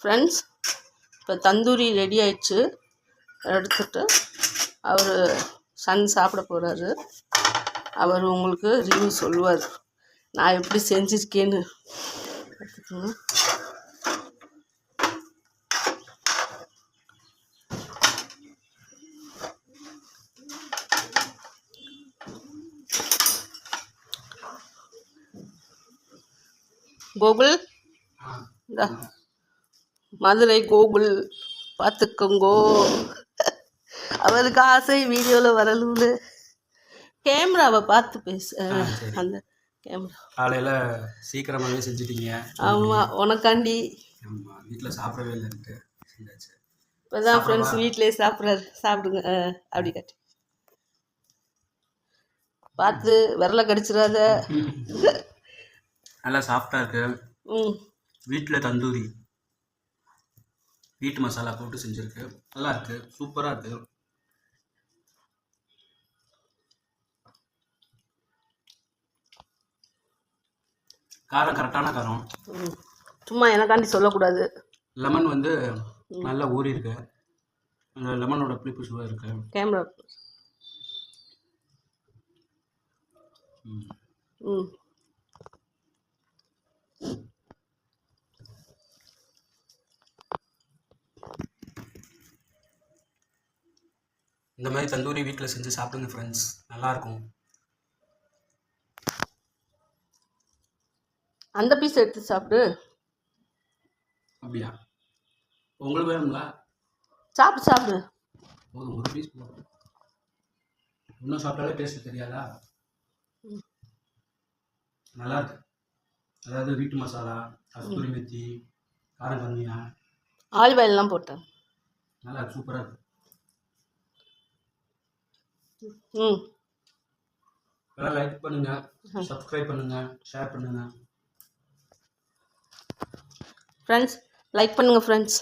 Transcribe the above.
Friends இப்போ tandoori ready ஆயிடுச்சு. எடுத்துட்டு அவர் சன் சாப்பிட போகிறாரு அவர் உங்களுக்கு ரிவ்யூ சொல்லுவார். நான் எப்படி செஞ்சுருக்கேன்னு எடுத்துக்கோங்க. கோகுல் இந்தா. மதுரை கோகுல் பார்த்துக்கோங்கோ. அவருக்கு ஆசை வீடியோவில் வரலும்னு கேமராவை பார்த்து பேசு. அந்த கேமரா. காலையில் சீக்கிரமாகவே செஞ்சிட்டீங்க. ஆமாம் உனக்காண்டி. ஆமாம் வீட்டில் சாப்பிடவே இல்லைன்ட்டு செஞ்சாச்சு. இப்போ தான் ஃப்ரெண்ட்ஸ் வீட்டிலே சாப்பிட்றாரு. சாப்பிடுங்க. அப்படி கட்டி. பார்த்து விரல கடிச்சிடாத. நல்லா சாஃப்டாக இருக்கு. ம். வீட்டில் தந்தூரி. வீட்டு மசாலா போட்டு செஞ்சுருக்கு. நல்லா இருக்கு. சூப்பராக இருக்கு. காரம் கரெக்டான காரம். ம். சும்மா எனக்காண்டி சொல்லக்கூடாது. லெமன் வந்து நல்லா ஊறி இருக்கு அந்த லெமனோட புளிப்பு சுவை இருக்கு. கேமரா ம். இந்த மாதிரி தந்தூரி வீட்டில் செஞ்சு சாப்பிடுங்க ஃப்ரெண்ட்ஸ் நல்லாயிருக்கும். அந்த பீஸ் எடுத்து சாப்பிடு. அப்படியா? உங்களுக்கு வேணுங்களா சாப்பிடு சாப்பிடு. போதும் ஒரு பீஸ் போதும். இன்னும் சாப்பிட்டாலே டேஸ்ட் தெரியாதா? நல்லா இருக்கு அதாவது வீட்டு மசாலா கஸ்தூரி மெத்தி காரம் கம்மியா? ஆலிவ் ஆயிலெலாம் போட்டேன். நல்லா சூப்பராக இருக்கு. ம். எல்லாம் லைக் பண்ணுங்க சப்ஸ்கிரைப் பண்ணுங்க ஷேர் பண்ணுங்க. ஃப்ரெண்ட்ஸ் லைக் பண்ணுங்கள் ஃப்ரெண்ட்ஸ்